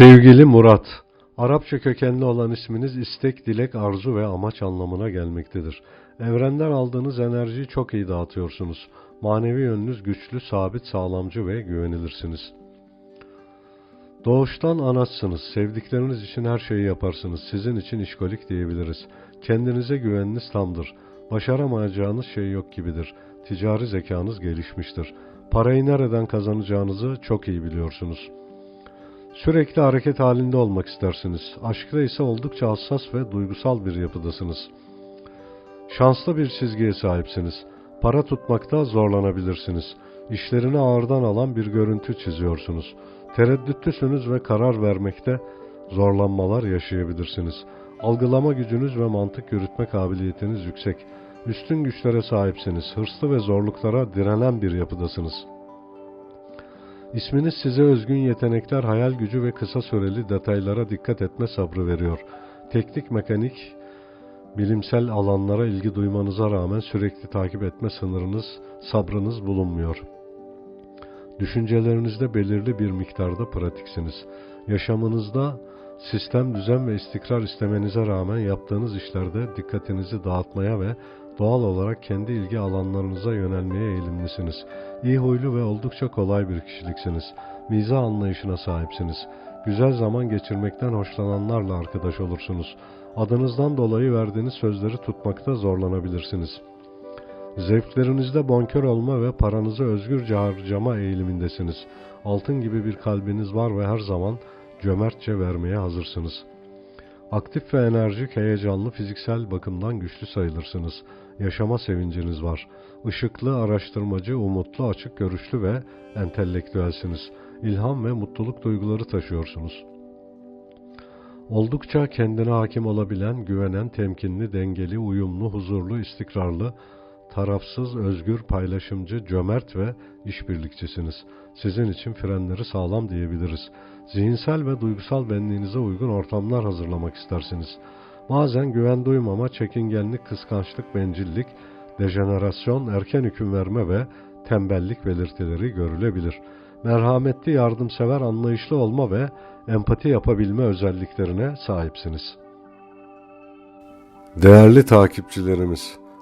Sevgili Murat, Arapça kökenli olan isminiz istek, dilek, arzu ve amaç anlamına gelmektedir. Evrenden aldığınız enerjiyi çok iyi dağıtıyorsunuz. Manevi yönünüz güçlü, sabit, sağlamcı ve güvenilirsiniz. Doğuştan anaçsınız. Sevdikleriniz için her şeyi yaparsınız. Sizin için işkolik diyebiliriz. Kendinize güveniniz tamdır. Başaramayacağınız şey yok gibidir. Ticari zekanız gelişmiştir. Parayı nereden kazanacağınızı çok iyi biliyorsunuz. Sürekli hareket halinde olmak istersiniz. Aşkta ise oldukça hassas ve duygusal bir yapıdasınız. Şanslı bir çizgiye sahipsiniz. Para tutmakta zorlanabilirsiniz. İşlerini ağırdan alan bir görüntü çiziyorsunuz. Tereddütlüsünüz ve karar vermekte zorlanmalar yaşayabilirsiniz. Algılama gücünüz ve mantık yürütme kabiliyetiniz yüksek. Üstün güçlere sahipsiniz. Hırslı ve zorluklara direnen bir yapıdasınız. İsminiz size özgün yetenekler, hayal gücü ve kısa süreli detaylara dikkat etme sabrı veriyor. Teknik, mekanik, bilimsel alanlara ilgi duymanıza rağmen sürekli takip etme sınırınız, sabrınız bulunmuyor. Düşüncelerinizde belirli bir miktarda pratiksiniz. Yaşamınızda sistem, düzen ve istikrar istemenize rağmen yaptığınız işlerde dikkatinizi dağıtmaya ve doğal olarak kendi ilgi alanlarınıza yönelmeye eğilimlisiniz. İyi huylu ve oldukça kolay bir kişiliksiniz. Mizah anlayışına sahipsiniz. Güzel zaman geçirmekten hoşlananlarla arkadaş olursunuz. Adınızdan dolayı verdiğiniz sözleri tutmakta zorlanabilirsiniz. Zevklerinizde bonkör olma ve paranızı özgürce harcama eğilimindesiniz. Altın gibi bir kalbiniz var ve her zaman cömertçe vermeye hazırsınız. Aktif ve enerjik, heyecanlı, fiziksel bakımdan güçlü sayılırsınız. Yaşama sevinciniz var. Işıklı, araştırmacı, umutlu, açık görüşlü ve entelektüelsiniz. İlham ve mutluluk duyguları taşıyorsunuz. Oldukça kendine hakim olabilen, güvenen, temkinli, dengeli, uyumlu, huzurlu, istikrarlı, tarafsız, özgür, paylaşımcı, cömert ve işbirlikçisiniz. Sizin için frenleri sağlam diyebiliriz. Zihinsel ve duygusal benliğinize uygun ortamlar hazırlamak istersiniz. Bazen güven duymama, çekingenlik, kıskançlık, bencillik, dejenerasyon, erken hüküm verme ve tembellik belirtileri görülebilir. Merhametli, yardımsever, anlayışlı olma ve empati yapabilme özelliklerine sahipsiniz. Değerli takipçilerimiz,